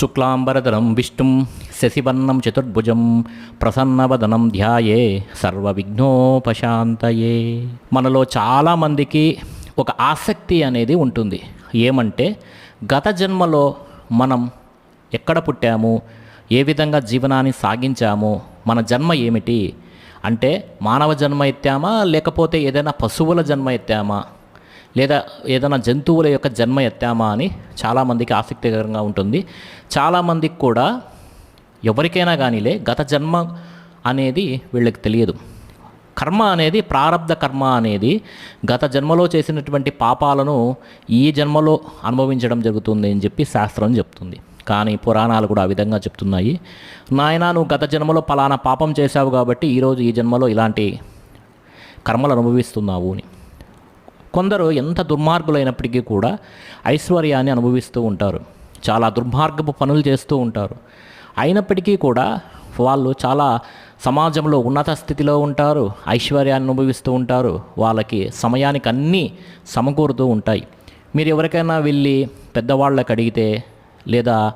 శుక్లాంబరధరం విష్ణుం శశివర్ణం చతుర్భుజం ప్రసన్నవదనం ధ్యాయే సర్వవిఘ్నోపశాంతయే మనలో చాలామందికి ఒక ఆసక్తి అనేది ఉంటుంది. ఏమంటే గత జన్మలో మనం ఎక్కడ పుట్టాము ఏ విధంగా జీవనాన్ని సాగించాము మన జన్మ ఏమిటి? అంటే మానవ జన్మ ఎత్తామా లేకపోతే ఏదైనా పశువుల జన్మ ఎత్తామా? లేదా ఏదైనా జంతువుల యొక్క జన్మ ఎత్తామా అని చాలామందికి ఆసక్తికరంగా ఉంటుంది. చాలామందికి కూడా ఎవరికైనా కానీలే గత జన్మ అనేది వీళ్ళకి తెలియదు. కర్మ అనేది ప్రారంధ కర్మ అనేది గత జన్మలో చేసినటువంటి పాపాలను ఈ జన్మలో అనుభవించడం జరుగుతుంది అని చెప్పి శాస్త్రం చెప్తుంది. కానీ పురాణాలు కూడా ఆ విధంగా చెప్తున్నాయి. నాయన నువ్వు గత జన్మలో పలానా పాపం చేశావు కాబట్టి ఈరోజు ఈ జన్మలో ఇలాంటి కర్మలు అనుభవిస్తున్నావు అని. కొందరు ఎంత దుర్మార్గులైనప్పటికీ కూడా ఐశ్వర్యాన్ని అనుభవిస్తూ ఉంటారు. చాలా దుర్మార్గపు పనులు చేస్తూ ఉంటారు. అయినప్పటికీ కూడా వాళ్ళు చాలా సమాజంలో ఉన్నత స్థితిలో ఉంటారు ఐశ్వర్యాన్ని అనుభవిస్తూ ఉంటారు. వాళ్ళకి సమయానికి అన్నీ సమకూరుతూ ఉంటాయి. మీరు ఎవరికైనా వెళ్ళి పెద్దవాళ్ళకి అడిగితే లేదా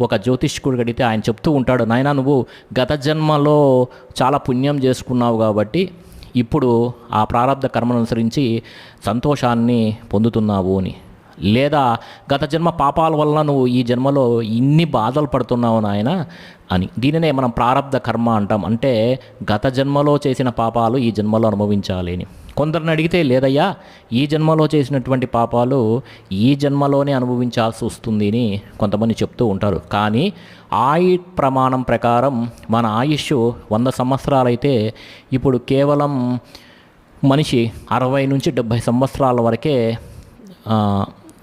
ఒక జ్యోతిష్కుడు అడిగితే ఆయన చెప్తూ ఉంటాడు నాయన నువ్వు గత జన్మలో చాలా పుణ్యం చేసుకున్నావు కాబట్టి ఇప్పుడు ఆ ప్రారంధ కర్మను అనుసరించి సంతోషాన్ని పొందుతున్నావు అని. లేదా గత జన్మ పాపాల వల్ల నువ్వు ఈ జన్మలో ఇన్ని బాధలు పడుతున్నావు నాయన అని. దీనినే మనం ప్రారంధ కర్మ అంటాం. అంటే గత జన్మలో చేసిన పాపాలు ఈ జన్మలో అనుభవించాలి అని. కొందరిని అడిగితే లేదయ్యా ఈ జన్మలో చేసినటువంటి పాపాలు ఈ జన్మలోనే అనుభవించాల్సి వస్తుంది అని కొంతమంది చెప్తూ ఉంటారు. కానీ ఆయు ప్రమాణం ప్రకారం మన ఆయుష్ వంద సంవత్సరాలైతే ఇప్పుడు కేవలం మనిషి అరవై నుంచి డెబ్భై సంవత్సరాల వరకే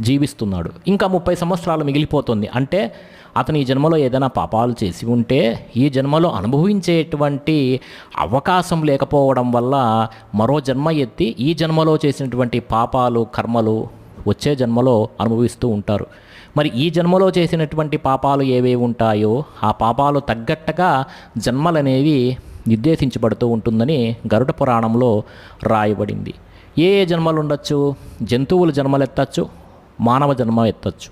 జీవిస్తున్నాడు. ఇంకా ముప్పై సంవత్సరాలు మిగిలిపోతుంది. అంటే అతను ఈ జన్మలో ఏదైనా పాపాలు చేసి ఉంటే ఈ జన్మలో అనుభవించేటువంటి అవకాశం లేకపోవడం వల్ల మరో జన్మ ఎత్తి ఈ జన్మలో చేసినటువంటి పాపాలు కర్మలు వచ్చే జన్మలో అనుభవిస్తూ ఉంటారు. మరి ఈ జన్మలో చేసినటువంటి పాపాలు ఏవేవి ఉంటాయో ఆ పాపాలు తగ్గట్టుగా జన్మలనేవి నిర్దేశించబడుతూ ఉంటుందని గరుడ పురాణంలో రాయబడింది. ఏ ఏ జన్మలు ఉండొచ్చు? జంతువులు జన్మలు ఎత్తచ్చు మానవ జన్మ ఎత్తచ్చు.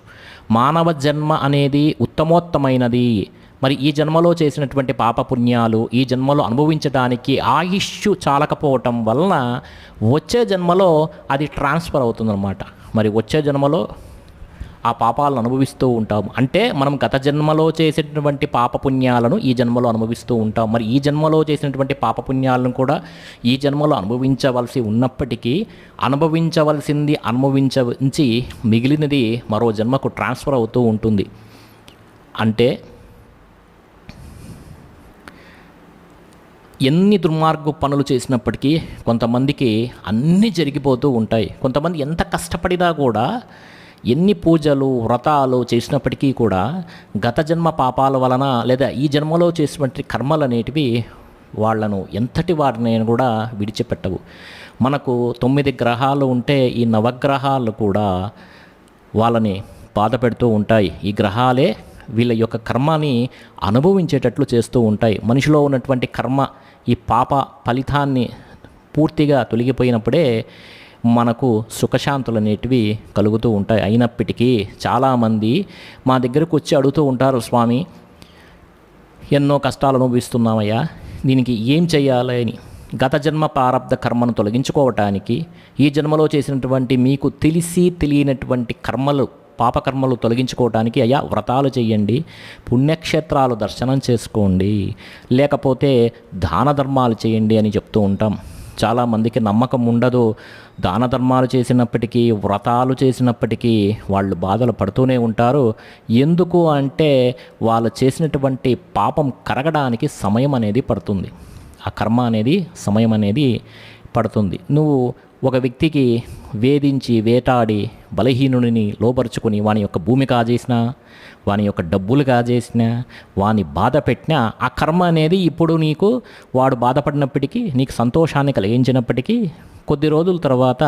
మానవ జన్మ అనేది ఉత్తమోత్తమైనది. మరి ఈ జన్మలో చేసినటువంటి పాపపుణ్యాలు ఈ జన్మలో అనుభవించడానికి ఆయుష్ చాలకపోవటం వలన వచ్చే జన్మలో అది ట్రాన్స్ఫర్ అవుతుందన్నమాట. మరి వచ్చే జన్మలో ఆ పాపాలను అనుభవిస్తూ ఉంటాం అంటే మనం గత జన్మలో చేసినటువంటి పాపపుణ్యాలను ఈ జన్మలో అనుభవిస్తూ ఉంటాం. మరి ఈ జన్మలో చేసినటువంటి పాపపుణ్యాలను కూడా ఈ జన్మలో అనుభవించవలసి ఉన్నప్పటికీ అనుభవించవలసింది అనుభవించి మిగిలినది మరో జన్మకు ట్రాన్స్ఫర్ అవుతూ ఉంటుంది. అంటే ఎన్ని దుర్మార్గ పనులు చేసినప్పటికీ కొంతమందికి అన్నీ జరిగిపోతూ ఉంటాయి. కొంతమంది ఎంత కష్టపడినా కూడా ఎన్ని పూజలు వ్రతాలు చేసినప్పటికీ కూడా గత జన్మ పాపాల వలన లేదా ఈ జన్మలో చేసినటువంటి కర్మలు అనేటివి వాళ్ళను ఎంతటి వారిని కూడా విడిచిపెట్టవు. మనకు తొమ్మిది గ్రహాలు ఉంటే ఈ నవగ్రహాలు కూడా వాళ్ళని బాధ పెడుతూ ఉంటాయి. ఈ గ్రహాలే వీళ్ళ యొక్క కర్మని అనుభవించేటట్లు చేస్తూ ఉంటాయి. మనిషిలో ఉన్నటువంటి కర్మ ఈ పాప ఫలితాన్ని పూర్తిగా తొలగిపోయినప్పుడే మనకు సుఖశాంతులు అనేటివి కలుగుతూ ఉంటాయి. అయినప్పటికీ చాలామంది మా దగ్గరకు వచ్చి అడుగుతూ ఉంటారు స్వామి ఎన్నో కష్టాలు అనుభవిస్తున్నామయ్యా. దీనికి ఏం చేయాలి అని. గత జన్మ ప్రారంధ కర్మను తొలగించుకోవటానికి ఈ జన్మలో చేసినటువంటి మీకు తెలిసి తెలియనటువంటి కర్మలు పాపకర్మలు తొలగించుకోవటానికి అయ్యా వ్రతాలు చేయండి పుణ్యక్షేత్రాలు దర్శనం చేసుకోండి లేకపోతే దాన ధర్మాలు చేయండి అని చెప్తూ ఉంటాం. చాలామందికి నమ్మకం ఉండదు. దాన ధర్మాలు చేసినప్పటికీ వ్రతాలు చేసినప్పటికీ వాళ్ళు బాధలు పడుతూనే ఉంటారు. ఎందుకు అంటే వాళ్ళు చేసినటువంటి పాపం కరగడానికి సమయం అనేది పడుతుంది. ఆ కర్మ అనేది సమయం అనేది పడుతుంది. నువ్వు ఒక వ్యక్తికి వేధించి వేటాడి బలహీనుడిని లోపరుచుకుని వాని యొక్క భూమి కాజేసినా వాని యొక్క డబ్బులు కాజేసినా వాని బాధ పెట్టినా ఆ కర్మ అనేది ఇప్పుడు నీకు వాడు బాధపడినప్పటికీ నీకు సంతోషాన్ని కలిగించినప్పటికీ కొద్ది రోజుల తర్వాత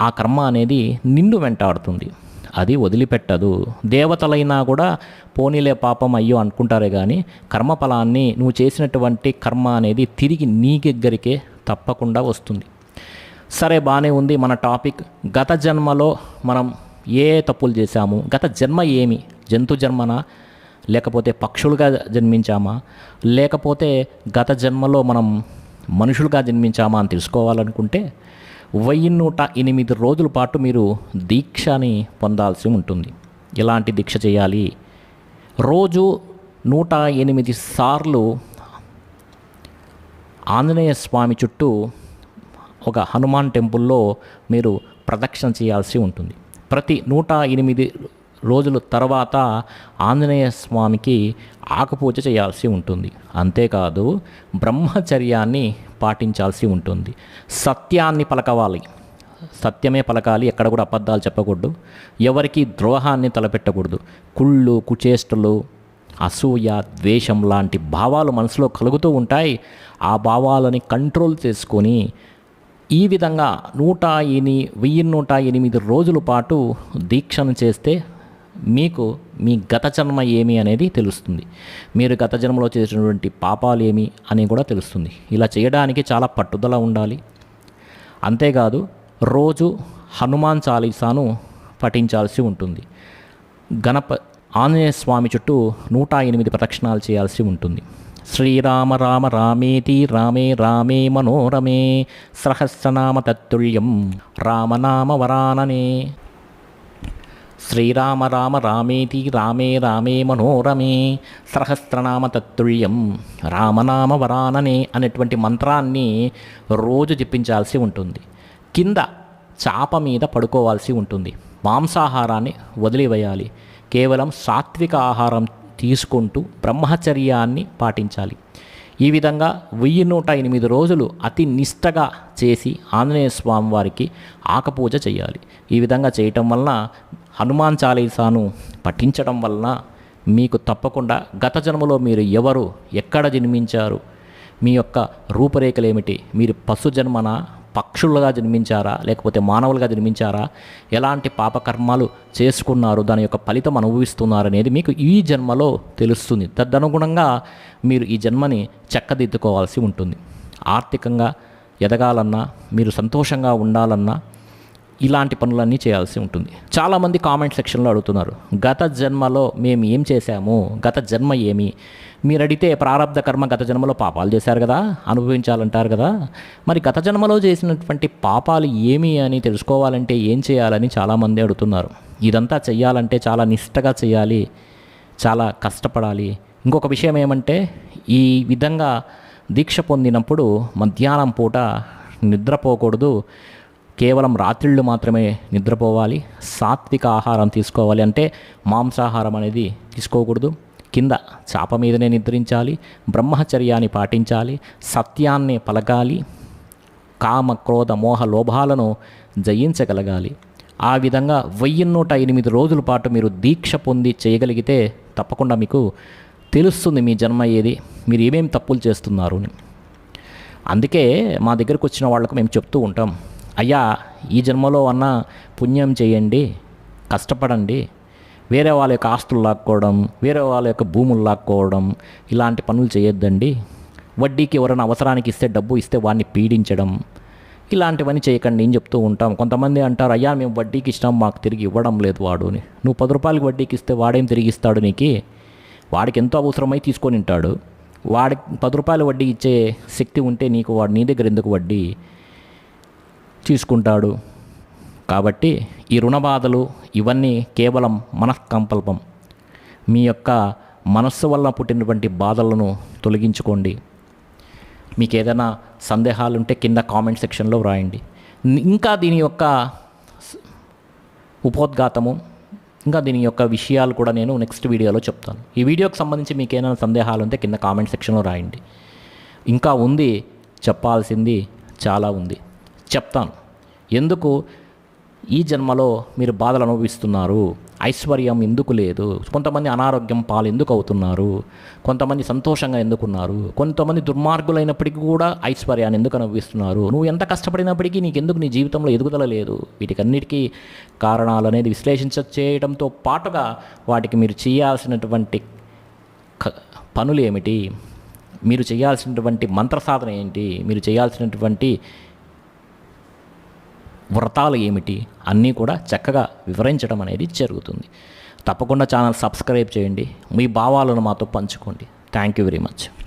ఆ కర్మ అనేది నిన్ను వెంటాడుతుంది. అది వదిలిపెట్టదు. దేవతలైనా కూడా పోనీలే పాపం అయ్యో అనుకుంటారే కానీ కర్మఫలాన్ని నువ్వు చేసినటువంటి కర్మ అనేది తిరిగి నీ దగ్గరికే తప్పకుండా వస్తుంది. సరే బాగానే ఉంది మన టాపిక్. గత జన్మలో మనం ఏ తప్పులు చేశాము? గత జన్మ ఏమి? జంతు జన్మనా? లేకపోతే పక్షులుగా జన్మించామా? లేకపోతే గత జన్మలో మనం మనుషులుగా జన్మించామా అని తెలుసుకోవాలనుకుంటే వెయ్యి నూట ఎనిమిది రోజుల పాటు మీరు దీక్షని పొందాల్సి ఉంటుంది. ఎలాంటి దీక్ష చేయాలి? రోజు నూట ఎనిమిది సార్లు ఆంజనేయ స్వామి చుట్టూ ఒక హనుమాన్ టెంపుల్లో మీరు ప్రదక్షిణ చేయాల్సి ఉంటుంది. ప్రతి నూట ఎనిమిది రోజుల తర్వాత ఆంజనేయ స్వామికి ఆకుపూజ చేయాల్సి ఉంటుంది. అంతేకాదు బ్రహ్మచర్యాన్ని పాటించాల్సి ఉంటుంది. సత్యాన్ని పలకవాలి. సత్యమే పలకాలి ఎక్కడ కూడా అబద్ధాలు చెప్పకూడదు. ఎవరికి ద్రోహాన్ని తలపెట్టకూడదు. కుళ్ళు కుచేష్టలు అసూయ ద్వేషం లాంటి భావాలు మనసులో కలుగుతూ ఉంటాయి. ఆ భావాలని కంట్రోల్ చేసుకొని ఈ విధంగా నూట ఎని వెయ్యి నూట ఎనిమిది రోజుల పాటు దీక్షను చేస్తే మీకు మీ గత జన్మ ఏమి అనేది తెలుస్తుంది. మీరు గత జన్మలో చేసినటువంటి పాపాలు ఏమి అని కూడా తెలుస్తుంది. ఇలా చేయడానికి చాలా పట్టుదల ఉండాలి. అంతేకాదు రోజు హనుమాన్ చాలీసాను పఠించాల్సి ఉంటుంది. గణప ఆంజనేయ స్వామి చుట్టూ నూట ఎనిమిది ప్రదక్షిణాలు చేయాల్సి ఉంటుంది. శ్రీరామ రామ రామేతి రామే రామే మనోరమే సహస్రనామ తత్తుల్యం రామనామ వరాననే. శ్రీరామ రామ రామేతి రామే రామే మనోరమే సహస్రనామ తత్తుల్యం రామనామ వరాననే అనేటువంటి మంత్రాన్ని రోజు జపించాల్సి ఉంటుంది. కింద చాప మీద పడుకోవాల్సి ఉంటుంది. మాంసాహారాన్ని వదిలివేయాలి. కేవలం సాత్విక ఆహారం తీసుకుంటూ బ్రహ్మచర్యాన్ని పాటించాలి. ఈ విధంగా వెయ్యి నూట ఎనిమిది రోజులు అతి నిష్టగా చేసి ఆంజనేయ స్వామి వారికి ఆకపూజ చేయాలి. ఈ విధంగా చేయటం వలన హనుమాన్ చాలీసాను పఠించడం వలన మీకు తప్పకుండా గత జన్మలో మీరు ఎవరు ఎక్కడ జన్మించారు మీ యొక్క రూపురేఖలు ఏమిటి మీరు పశు జన్మన పక్షులుగా జన్మించారా? లేకపోతే మానవులుగా జన్మించారా? ఎలాంటి పాపకర్మాలు చేసుకున్నారు? దాని యొక్క ఫలితం అనుభవిస్తున్నారు అనేది మీకు ఈ జన్మలో తెలుస్తుంది. తదనుగుణంగా మీరు ఈ జన్మని చక్కదిద్దుకోవాల్సి ఉంటుంది. ఆర్థికంగా ఎదగాలన్నా మీరు సంతోషంగా ఉండాలన్నా ఇలాంటి పనులన్నీ చేయాల్సి ఉంటుంది. చాలామంది కామెంట్ సెక్షన్లో అడుగుతున్నారు గత జన్మలో మేము ఏం చేశాము? గత జన్మ ఏమి? మీరు అడిగితే ప్రారంధ కర్మ గత జన్మలో పాపాలు చేశారు కదా అనుభవించాలంటారు కదా. మరి గత జన్మలో చేసినటువంటి పాపాలు ఏమి అని తెలుసుకోవాలంటే ఏం చేయాలని చాలామంది అడుగుతున్నారు. ఇదంతా చేయాలంటే చాలా నిష్టగా చేయాలి చాలా కష్టపడాలి. ఇంకొక విషయం ఏమంటే ఈ విధంగా దీక్ష పొందినప్పుడు మధ్యాహ్నం పూట నిద్రపోకూడదు. కేవలం రాత్రిళ్ళు మాత్రమే నిద్రపోవాలి. సాత్విక ఆహారం తీసుకోవాలి. అంటే మాంసాహారం అనేది తీసుకోకూడదు. కింద చాప మీదనే నిద్రించాలి బ్రహ్మచర్యాన్ని పాటించాలి సత్యాన్ని పలకాలి కామ క్రోధ మోహ లోభాలను జయించగలగాలి. ఆ విధంగా వెయ్యి నూట ఎనిమిది రోజుల పాటు మీరు దీక్ష పొంది చేయగలిగితే తప్పకుండా మీకు తెలుస్తుంది మీ జన్మ ఏది మీరు ఏమేమి తప్పులు చేస్తున్నారు అని. అందుకే మా దగ్గరకు వచ్చిన వాళ్ళకు మేము చెప్తూ ఉంటాం అయ్యా ఈ జన్మలో అన్న పుణ్యం చేయండి కష్టపడండి వేరే వాళ్ళ యొక్క ఆస్తులు లాక్కోవడం వేరే వాళ్ళ యొక్క భూములు లాక్కోవడం ఇలాంటి పనులు చేయొద్దండి. వడ్డీకి ఎవరైనా అవసరానికి ఇస్తే డబ్బు ఇస్తే వాడిని పీడించడం. ఇలాంటివన్నీ చేయకండి. నేను చెప్తూ ఉంటాం. కొంతమంది అంటారు అయ్యా మేము వడ్డీకి ఇష్టం మాకు తిరిగి ఇవ్వడం లేదు వాడు అని. నువ్వు పది రూపాయలకి వడ్డీకి ఇస్తే వాడేం తిరిగి ఇస్తాడు నీకు? వాడికి ఎంతో అవసరమై తీసుకొని ఉంటాడు. వాడి పది రూపాయల వడ్డీ ఇచ్చే శక్తి ఉంటే నీకు వాడు నీ దగ్గర ఎందుకు వడ్డీ తీసుకుంటాడు? కాబట్టి ఈ రుణ బాధలు ఇవన్నీ కేవలం మనఃకంకల్పం మీ యొక్క మనస్సు వల్ల పుట్టినటువంటి బాధలను తొలగించుకోండి. మీకు ఏదైనా సందేహాలు ఉంటే కింద కామెంట్ సెక్షన్లో వ్రాయండి. ఇంకా దీని యొక్క ఉపోద్ఘాతము ఇంకా దీని యొక్క విషయాలు కూడా నేను నెక్స్ట్ వీడియోలో చెప్తాను. ఈ వీడియోకి సంబంధించి మీకు ఏమైనా సందేహాలు ఉంటే కింద కామెంట్ సెక్షన్లో రాయండి ఇంకా ఉంది చెప్పాల్సింది చాలా ఉంది. చెప్తాను. ఎందుకు? ఈ జన్మలో మీరు బాధలు అనుభవిస్తున్నారు. ఐశ్వర్యం ఎందుకు లేదు? కొంతమంది అనారోగ్యం పాలు ఎందుకు అవుతున్నారు? కొంతమంది సంతోషంగా ఎందుకున్నారు కొంతమంది దుర్మార్గులైనప్పటికీ కూడా ఐశ్వర్యాన్ని ఎందుకు అనుభవిస్తున్నారు? నువ్వు ఎంత కష్టపడినప్పటికీ నీకు ఎందుకు నీ జీవితంలో ఎదుగుదల లేదు? వీటికన్నిటికీ కారణాలు అనేది విశ్లేషించ చేయడంతో పాటుగా వాటికి మీరు చేయాల్సినటువంటి క- పనులు ఏమిటి మీరు చేయాల్సినటువంటి మంత్ర సాధన ఏంటి? మీరు చేయాల్సినటువంటి వ్రతాలు ఏమిటి అన్నీ కూడా చక్కగా వివరించడం అనేది జరుగుతుంది. తప్పకుండా ఛానల్ సబ్స్క్రైబ్ చేయండి. మీ భావాలను మాతో పంచుకోండి. Thank you very much.